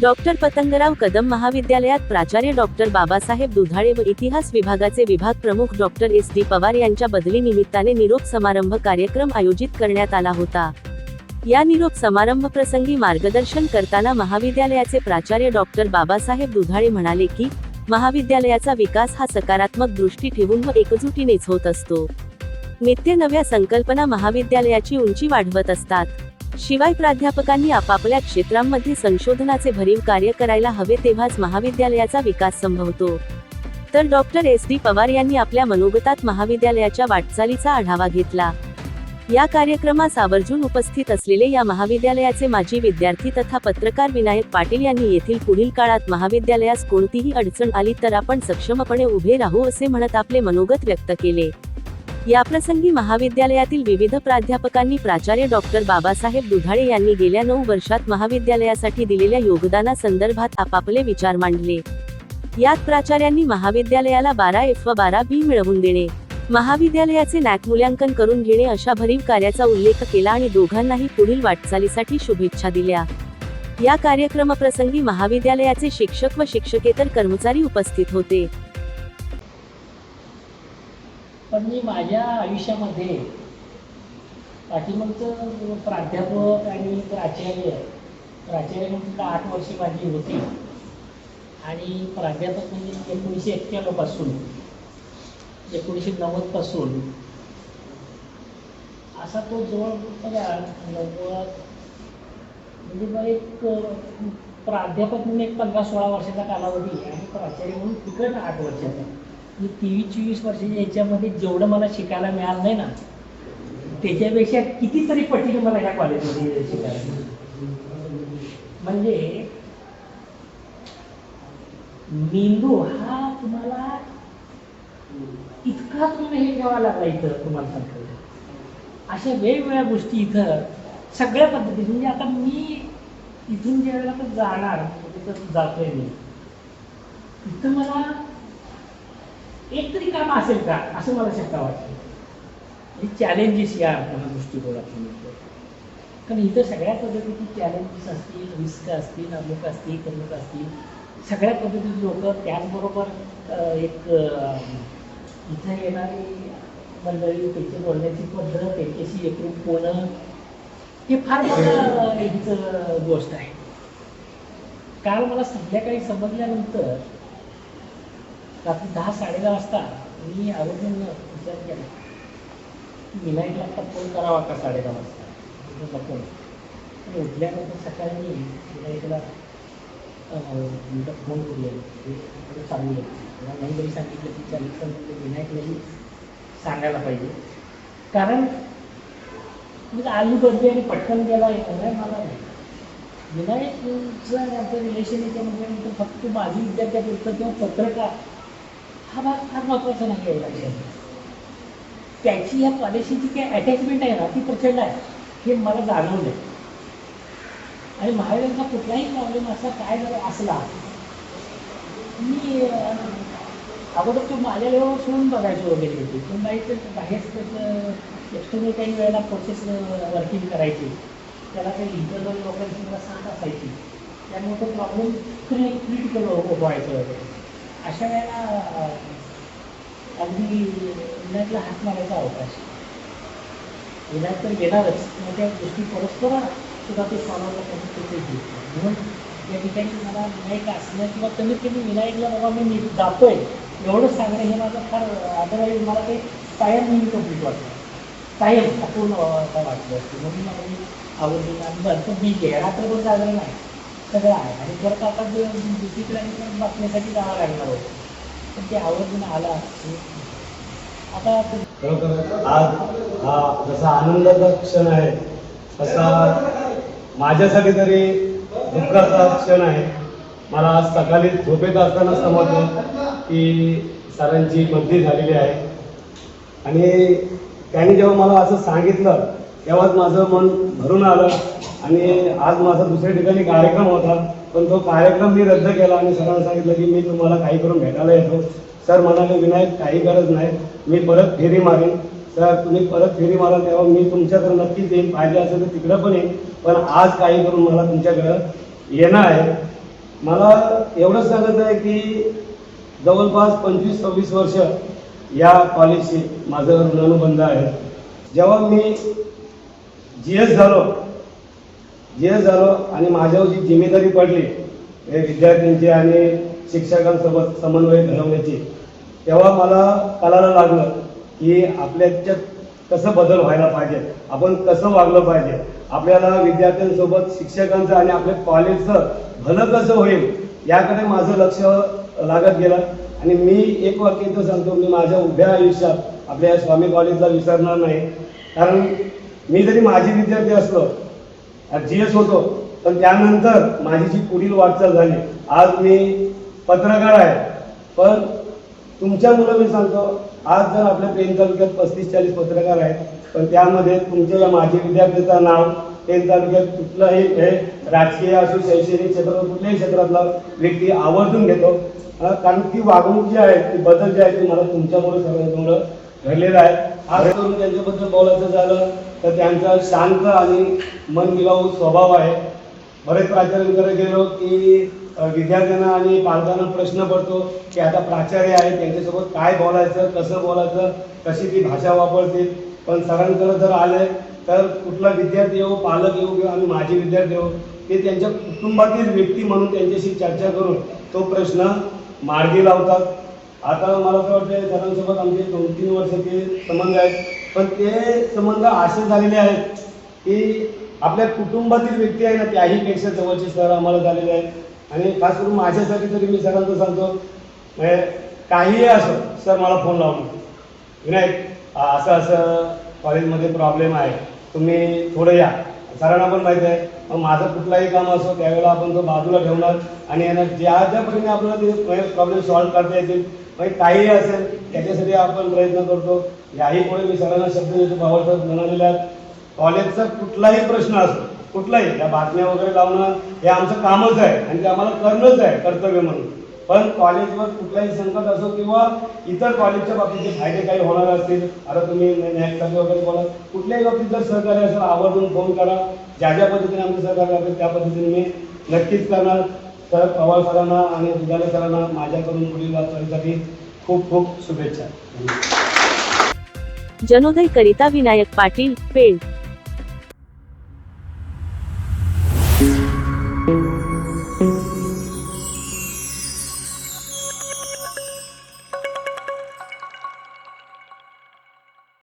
Doctor Patangrao Kadam महाविद्यालयात प्राचार्य doctor Babasaheb Dudhale व इतिहास विभागाचे विभाग प्रमुख डॉक्टर एस डी पवार यांच्या बदली निमित्ताने निरोप समारंभ कार्यक्रम आयोजित करण्यात आला होता. या निरोप समारंभ प्रसंगी मार्गदर्शन करताना महाविद्यालयाचे प्राचार्य डॉक्टर बाबासाहेब दुधाळे म्हणाले की महाविद्यालयाचा विकास हा सकारात्मक दृष्टी ठेवून व एकजुटीनेच होत असतो. नित्य नव्या संकल्पना महाविद्यालयाची उंची वाढवत असतात. शिवाय प्राध्यापकांनी आपापल्या क्षेत्रांमध्ये संशोधनाचे भरीव कार्य करायला हवे तेव्हाच महाविद्यालयाचा विकास संभवतो. तर डॉक्टर एस. डी. पवार यांनी आपल्या मनोगतात महाविद्यालयाच्या वाटचालीचा आढावा घेतला. या कार्यक्रमास आवर्जून उपस्थित असलेले या महाविद्यालयाचे माजी विद्यार्थी तथा पत्रकार विनायक पाटील यांनी येथील पुढील काळात महाविद्यालयास कोणतीही अडचण आली तर आपण सक्षमपणे उभे राहू असे म्हणत आपले मनोगत व्यक्त केले. याप्रसंगी महाविद्यालयातील विविध प्राध्यापकांनी प्राचार्य डॉक्टर बाबासाहेब दुधाळे यांनी गेल्या नऊ वर्षात महाविद्यालयासाठी दिलेल्या योगदानासंदर्भात आपापले विचार मांडले. यात प्राचार्यांनी महाविद्यालयाला बारा एफ व बारा बी मिळवून देणे महाविद्यालयाचे नॅक मूल्यांकन करून घेणे अशा भरीव कार्याचा उल्लेख केला आणि दोघांनाही पुढील वाटचालीसाठी शुभेच्छा दिल्या. या कार्यक्रमाप्रसंगी महाविद्यालयाचे शिक्षक व शिक्षकेतर कर्मचारी उपस्थित होते. पण मी माझ्या आयुष्यामध्ये पाठीमागचं प्राध्यापक आणि प्राचार्य प्राचार्य म्हणजे आठ वर्षे माझी होती. आणि प्राध्यापक म्हणजे एकोणीसशे एक्क्याण्णवपासून एकोणीसशे नव्वदपासून असा तो जवळ बघा नव्वद म्हणजे मग एक प्राध्यापक म्हणून एक पंधरा सोळा वर्षाचा कालावधी आणि प्राचार्य म्हणून तिकडं आठ वर्षाचा. मी तेवीस चोवीस वर्षाच्या याच्यामध्ये जेवढं मला शिकायला मिळालं नाही ना त्याच्यापेक्षा कितीतरी पटीने मला ह्या कॉलेजमध्ये शिकायला म्हणजे मेंदू हा तुम्हाला इतका तुम्ही हे घ्यावा लागला इथं तुम्हाला सांगतो. अशा वेगवेगळ्या गोष्टी इथं सगळ्या पद्धती म्हणजे आता मी इथून ज्या वेळेला आता जाणार तिथं जातोय मी. इथं मला एक तरी काम असेल का? असं मला शंका वाटते. हे चॅलेंजेस या मला दृष्टिकोनातून कारण इथं सगळ्या पद्धतीची चॅलेंजेस असतील रिस्क असतील अमुक असतील तमुक असतील सगळ्या पद्धतीची लोक त्याचबरोबर एक इथं येणारी मंडळी त्यांची बोलण्याची पद्धत त्यांच्याशी एकरूप होणं हे फार मोठं हिचं गोष्ट आहे. काल मला संध्याकाळी समजल्यानंतर रात्री दहा साडेदहा वाजता मी आरोग्य विचार केला की विनायकला आता फोन करावा का साडेदहा वाजता? फोन आणि उठल्यानंतर सकाळी मी विनायकला फोन करूया हे मला नाही जरी सांगितलं की चालेल पण विनायकलाही सांगायला पाहिजे. कारण म्हणजे आलू बदली आणि पटकन गेला नाही मला नाही. विनायकचं आणि आमचं रिलेशन याच्यामध्ये म्हणजे फक्त माझी विद्यार्थ्यापुरतं किंवा पत्रकार हा भाग फार महत्त्वाचा नाही आहे लक्षात त्याची या पॉलिसीची काय काही अटॅचमेंट आहे ना ती प्रचंड आहे. हे मला जाणवलं आणि महाराजांचा कुठलाही प्रॉब्लेम असा काय जर असला मी अगोदर तो माझ्या लेवलवर सोडून बघायचो वगैरे. होते पण नाही तर बाहेर त्याचं एक्स्टर्नल काही वेळेला प्रोसेस वर्किंग करायची. त्याला काही इंटरनल लोकांची मला सांग असायची त्यामुळे तो प्रॉब्लेम क्रि क्रिटिकल व्हायचं. वगैरे अशा वेळेला अगदी विनायकला हात मारायचा अवकाश. विनायक तर घेणारच मग त्या गोष्टी परस्पर सुद्धा ते सॉल्व्ह कधी म्हणून या ठिकाणी मला विनायक असणं किंवा कमीत कमी विनायकला बाबा मी नीट जातोय एवढंच सांगणं हे माझं फार अदरवाईज मला ते कायम मी कंप्लीट वाटतं. कायम अपूर्ण वाटलं असतं. म्हणून मला मी आवडली आणि बरं तर मी घेणार तर पण जागरण नाही सगळं आहे. आणि परत आता जे दुसरीकडे परत जावं लागणार होतं. पण ते आवर्जून आला आता खरोखर आज हा जसा आनंदाचा क्षण आहे तसा माझ्यासाठी तरी दुःखाचा क्षण आहे. मला आज सकाळी झोपेत असताना समजलं की सरांची बदली झालेली आहे. आणि त्यांनी जेव्हा मला असं सांगितलं तेव्हाच माझं मन भरून आलं. आणि आज माझा दुसऱ्या ठिकाणी कार्यक्रम होता पण तो कार्यक्रम मी रद्द केला आणि सरांना सांगितलं की मी तुम्हाला काही करून भेटायला येतो. सर म्हणाले विनायक काही गरज नाही. मी परत फेरी मारेन. सर तुम्ही परत फेरी मारा तेव्हा मी तुमच्याकडे नक्कीच येईन. पाहिजे असेल तर तिकडं पण येईन. पण आज काही करून मला तुमच्याकडं येणं आहे. मला एवढंच सांगत आहे की जवळपास पंचवीस सव्वीस वर्ष या कॉलेजशी माझं ऋणानुबंध आहे जेव्हा मी जी एस झालो जे झालं झालो आणि माझ्यावर जी जिम्मेदारी पडली हे विद्यार्थ्यांची आणि शिक्षकांसोबत समन्वय घडवण्याची तेव्हा मला कळायला लागलं की आपल्याच्यात कसं बदल व्हायला पाहिजे आपण कसं वागलं पाहिजे आपल्याला विद्यार्थ्यांसोबत शिक्षकांचं आणि आपल्या कॉलेजचं भलं कसं होईल याकडे माझं लक्ष लागत गेलं. आणि मी एक वाक्य इथं सांगतो मी माझ्या उभ्या आयुष्यात आपल्या स्वामी कॉलेजला विसरणार नाही. कारण मी जरी माझी विद्यार्थी असलो एस होतो. पण त्यानंतर माझी जी पुढील वाटचाल झाली आज मी पत्रकार आहे. पण तुमच्यामुळं मी सांगतो आज जर आपल्या पेन तालुक्यात पस्तीस चाळीस पत्रकार आहेत पण त्यामध्ये तुमच्या या माजी विद्यार्थ्याचं नाव पेन तालुक्यात कुठलंही हे राजकीय असो शैक्षणिक क्षेत्रात कुठल्याही क्षेत्रातला व्यक्ती आवर्जून घेतो. कारण ती वागणूक जी आहे ती बदल जी आहे ती मला तुमच्यामुळे सर्वांच्यामुळं घडलेलं आहे. आज करून त्यांच्याबद्दल बोलायचं झालं तर त्यांचा शांत आणि मनमिलावू हो स्वभाव आहे. बरेच प्राचार्यांकडे गेलो की विद्यार्थ्यांना आणि पालकांना प्रश्न पडतो की आता प्राचार्य आहेत त्यांच्यासोबत काय बोलायचं कसं बोलायचं कशी ती भाषा वापरतील? पण सरांकडे जर आले तर कुठला विद्यार्थी येऊ पालक येऊ किंवा आम्ही माझे विद्यार्थी येऊ ते त्यांच्या कुटुंबातील व्यक्ती म्हणून त्यांच्याशी चर्चा करून तो प्रश्न मार्गी लावतात. आता मला असं वाटतं सरांसोबत आमचे दोन तीन वर्षाचे संबंध आहेत. पण ते संबंध असे झालेले आहेत की आपल्या कुटुंबातील व्यक्ती आहे ना त्याही पेक्षा जवळचे सर आम्हाला झालेले आहेत. आणि खास करून माझ्यासाठी तरी मी सरांचं सांगतो म्हणजे काहीही असो सर मला फोन लावून विनायक असं असं कॉलेजमध्ये प्रॉब्लेम आहे. तुम्ही थोडं या. सरांना पण माहिती आहे. मग माझं कुठलाही काम असो त्यावेळेला आपण तो बाजूला ठेवणार आणि यांना ज्या ज्या परीने आपल्याला ते म्हणजे प्रॉब्लेम सॉल्व्ह करता येतील म्हणजे काहीही असेल त्याच्यासाठी आपण प्रयत्न करतो. याही पुढे मी सरांना शब्द देतो बाबासाहेब म्हणालेले आहेत कॉलेजचा कुठलाही प्रश्न असतो कुठलाही त्या बातम्या वगैरे लावणं हे आमचं कामच आहे आणि ते आम्हाला करणंच आहे कर्तव्य म्हणून. पण कॉलेजवर कुठलाही संकट असो किंवा इतर कॉलेजच्या बाबतीत जे फायदे काही होणार असतील आता तुम्ही न्यायसाठी वगैरे बोला कुठल्याही बाबतीत जर सहकार्य असेल आवर्जून फोन करा. ज्या ज्या पद्धतीने आमचं सहकार्य असेल त्या पद्धतीने मी नक्कीच करणार. तर पवार सरांना आणि दुधाले सरांना माझ्याकडून पुढील वाटचालीसाठी खूप खूप शुभेच्छा. जनोदय करिता विनायक पाटील पेड